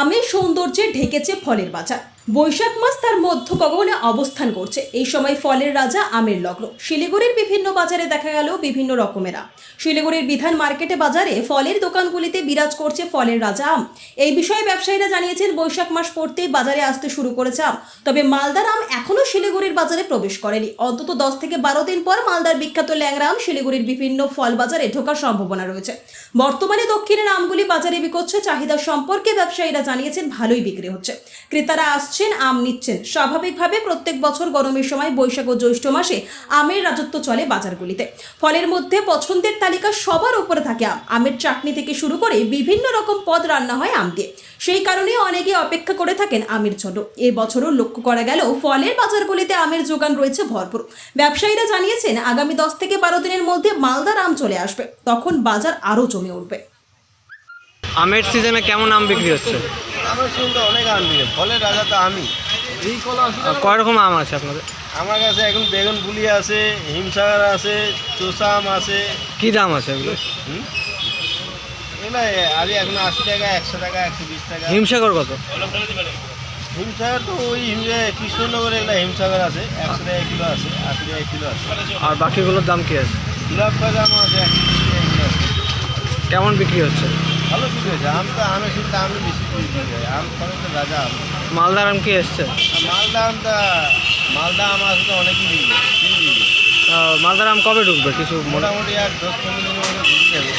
আমের সৌন্দর্যে ঢেকেছে ফলের বাজার। বৈশাখ মাস তার মধ্য গগনে অবস্থান করছে। এই সময় ফলের রাজা আমের লগ্ন। শিলিগুড়ির বিভিন্ন বাজারে দেখা গেল বিভিন্ন রকমের। শিলিগুড়ির বিধান মার্কেটে বাজারে ফলের দোকানগুলিতে বিরাজ করছে ফলের রাজা আম। এই বিষয়ে ব্যবসায়ীরা জানিয়েছেন, বৈশাখ মাস পড়তেই বাজারে আসতে শুরু করেছে আম। তবে মালদার আম এখনও শিলিগুড়ির বাজারে প্রবেশ করেনি। অন্তত দশ থেকে বারো দিন পর মালদার বিখ্যাত ল্যাংরা আম শিলিগুড়ির বিভিন্ন ফল বাজারে ঢোকার সম্ভাবনা রয়েছে। বর্তমানে দক্ষিণের আমগুলি বাজারে বিকোচ্ছে। চাহিদা সম্পর্কে ব্যবসায়ীরা জানিয়েছেন, ভালোই বিক্রি হচ্ছে। ক্রেতারা আসছেন, আম নিচ্ছেন। স্বাভাবিকভাবে প্রত্যেক বছর গরমের সময় বৈশাখ ও জ্যৈষ্ঠ মাসে আমের রাজত্ব চলে বাজারগুলিতে। ফলের মধ্যে পছন্দের তালিকা সবার উপরে থাকে আম। আমের চাটনি থেকে শুরু করে বিভিন্ন রকম পদ রান্না হয় আম দিয়ে। সেই কারণে অনেকে অপেক্ষা করে থাকেন আমের জন্য। এবছরও লক্ষ্য করা গেল, ফলের বাজারগুলিতে আমের যোগান রয়েছে ভরপুর। ব্যবসায়ীরা জানিয়েছেন, আগামী দশ থেকে বারো দিনের মধ্যে মালদার আম চলে আসবে। তখন বাজার আরও জমে উঠবে। আমের সিজনে কেমন আম বিক্রি হচ্ছে? আমার শুনতে অনেক আম দিকে ফলের রাজা তো আমি। কয় রকম আম আছে আপনাদের? আমার কাছে এখন বেগুন পুলি আছে হিমসাগর আছে চোষা আম আছে। কি দাম আছে এগুলো? এগুলো আগে এখন আশি টাকা একশো টাকা একশো বিশ টাকা। হিমসাগর কত? হিমসাগর তো ওই কৃষ্ণনগরে এগুলো হিমসাগর আছে। একশো টাকা কিলো আছে আশি টাকা কিলো আছে। আর বাকিগুলোর দাম কি আছে? গোলাপ বাদাম আছে একশো বিশ টাকা কিলো আছে। কেমন বিক্রি হচ্ছে? হয়েছে। আম তো আমের আমি বেশি বিক্রি হয় আম রাজা আম। মালদার আম কি এসছে? মালদা আমটা মালদা আম আসলে অনেকই বিক্রি মালদার আম কবে ঢুকবে? কিছু মোটামুটি আর দশ পনেরো দিনের মধ্যে ঢুকে যাবে।